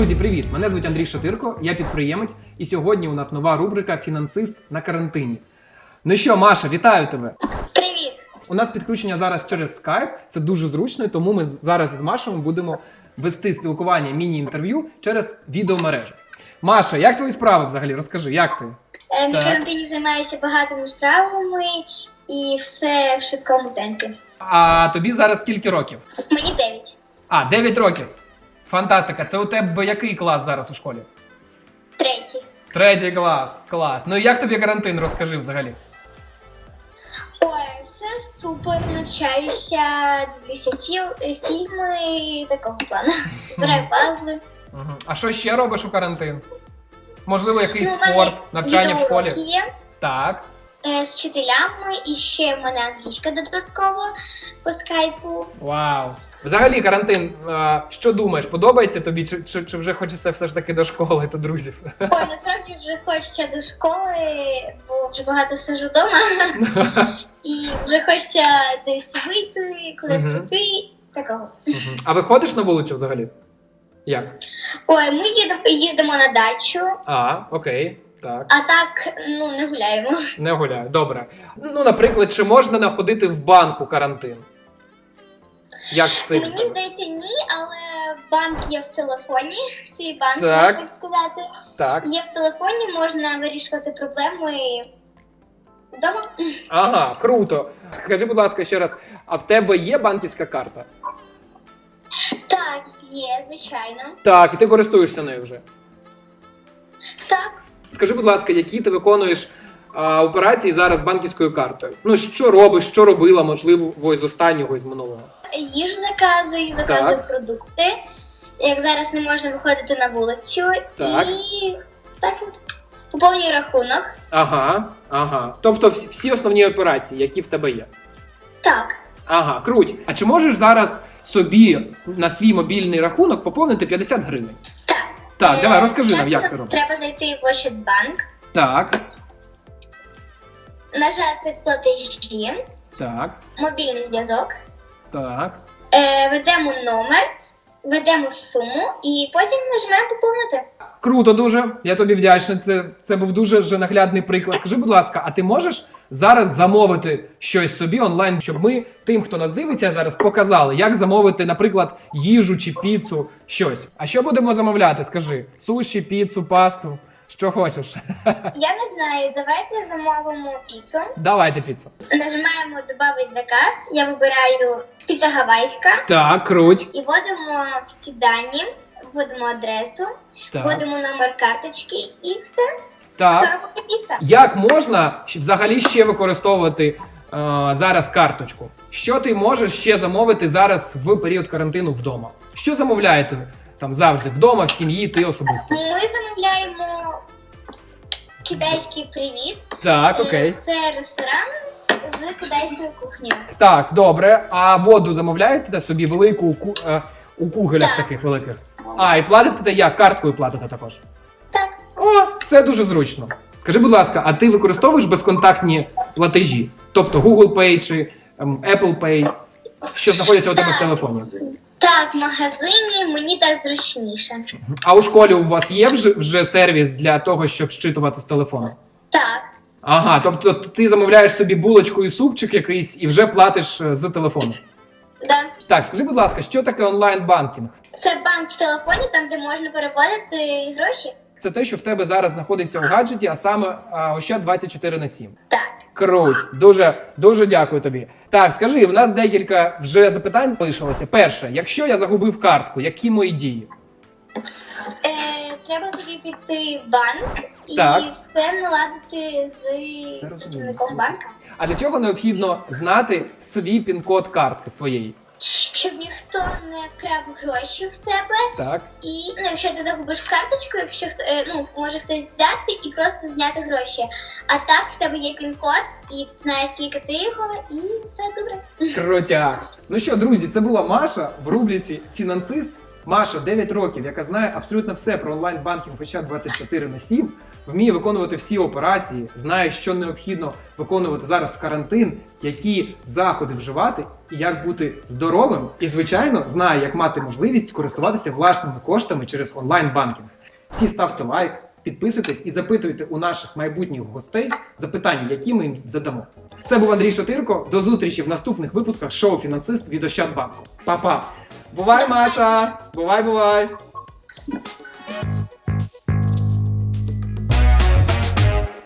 Друзі, привіт! Мене звуть Андрій Шатирко, я підприємець, і сьогодні у нас нова рубрика Фінансист на карантині. Ну що, Маша, вітаю тебе! Привіт! У нас підключення зараз через Skype. Це дуже зручно, тому ми зараз з Машою будемо вести спілкування міні-інтерв'ю через відеомережу. Маша, як твої справи взагалі? Розкажи, як ти? Е, На Так. карантині займаюся багатими справами і все в швидкому темпі. А тобі зараз скільки років? Мені 9. А, 9 років. Фантастика. Це у тебе який клас зараз у школі? Третій. Третій клас. Клас. Ну і як тобі карантин, розкажи взагалі. Ой, все супер, навчаюся, дивлюся філ, фільми такого плану. Збираю пазли. Мгм. А що ще робиш у карантин? Можливо, якийсь Ну, мене спорт, навчання в школі? відеоуроки є Так. е, з вчителями, і ще в мене англійська додатково по скайпу. Вау. Взагалі, карантин, а, що думаєш, подобається тобі, чи, чи, чи вже хочеться все ж таки до школи та друзів? Ой, насправді вже хочеться до школи, бо вже багато сижу вдома. І вже хочеться десь вийти, кудись Мгм. піти. Такого. Мгм. А виходиш на вулицю взагалі? Як? Ой, ми їдемо, їздимо на дачу, А, окей, так. а так ну не гуляємо. Не гуляю. Добре. Ну, наприклад, чи можна находити в банку карантин? Як з цим? Мені здається, ні, але банк є в телефоні. Свій банк, Так. так сказати. Так. Є в телефоні, можна вирішувати проблеми вдома. Ага, круто. Скажи, будь ласка, ще раз, а в тебе є банківська карта? Так, є, звичайно. Так, і ти користуєшся нею вже. Так. Скажи, будь ласка, які ти виконуєш а, операції зараз банківською картою? Ну, що робиш, що робила, можливо, з останнього з минулого? Їжу заказую, заказую Так. продукти. Як зараз не можна виходити на вулицю. Так. І так. Поповнюю рахунок. Ага, ага. Тобто всі, всі основні операції, які в тебе є. Так. Ага, круть. А чи можеш зараз собі на свій мобільний рахунок поповнити 50 гривень? Так. Так, Е, давай розкажи нам, як це робити. Треба зайти в Ощадбанк, Так, нажати платежі, так, мобільний зв'язок, так. е, ведемо номер, ведемо суму і потім нажимаємо поповнити. Круто дуже. Я тобі вдячний. Це, це був дуже вже наглядний приклад. Скажи, будь ласка, а ти можеш зараз замовити щось собі онлайн, щоб ми тим, хто нас дивиться зараз, показали, як замовити, наприклад, їжу чи піцу, щось. А що будемо замовляти? Скажи: суші, піцу, пасту, що хочеш. Я не знаю, давайте замовимо піцу. Давайте піцу. Нажимаємо «Добавить заказ. Я вибираю піца гавайська Так, круть. і вводимо всі дані, вводимо адресу, Так. вводимо номер карточки і все. Так. Скоро піца. Як можна взагалі ще використовувати е, зараз карточку? Що ти можеш ще замовити зараз в період карантину вдома? Що замовляєте там завжди вдома, в сім'ї, ти особисто? Ми замовляємо китайський привіт. Так, Е, окей. Це ресторан з китайською кухнею. Так, добре. А воду замовляєте собі велику у, ку- е, у кугелях Так. таких великих? А, і платите як? Карткою платите також. Так, О, все дуже зручно. Скажи, будь ласка, а ти використовуєш безконтактні платежі? Тобто Google Pay чи ем, Apple Pay, що знаходяться у тебе в телефоні? Так, в магазині мені так зручніше. А у школі у вас є вже, вже сервіс для того, щоб щитувати з телефону? Так, Ага, тобто ти замовляєш собі булочку і супчик якийсь і вже платиш е, з телефону. да. Так, скажи, будь ласка, що таке онлайн-банкінг? Це банк в телефоні, там де можна переводити гроші. Це те, що в тебе зараз знаходиться у гаджеті, а саме а, Ощад 24 на 7. Круть, дуже дуже дякую тобі. Так, скажи, в нас декілька вже запитань залишилося. Перше, якщо я загубив картку, які мої дії? Е, треба тобі піти в банк і Так. все наладити з Це розумію. працівником банка. А для чого необхідно знати свій пін-код картки своєї? Щоб ніхто не вкрав гроші в тебе, Так. і ну, якщо ти загубиш карточку, якщо хто е, ну може хтось взяти і просто зняти гроші. А так в тебе є пін-код, і знаєш тільки ти його, і все добре. Крутяк. Ну що, друзі, це була Маша в рубриці Фінансист Маша 9 років, яка знає абсолютно все про онлайн-банкінг, хоча 24 на 7, вміє виконувати всі операції, знає, що необхідно виконувати зараз в карантин, які заходи вживати і як бути здоровим. І, звичайно, знає, як мати можливість користуватися власними коштами через онлайн-банкінг. Всі ставте лайк, підписуйтесь і запитуйте у наших майбутніх гостей запитання, які ми їм задамо. Це був Андрій Шотирко. До зустрічі в наступних випусках шоу Фінансист від Ощадбанку. Па-па! Бувай, Маша! Бувай, бувай!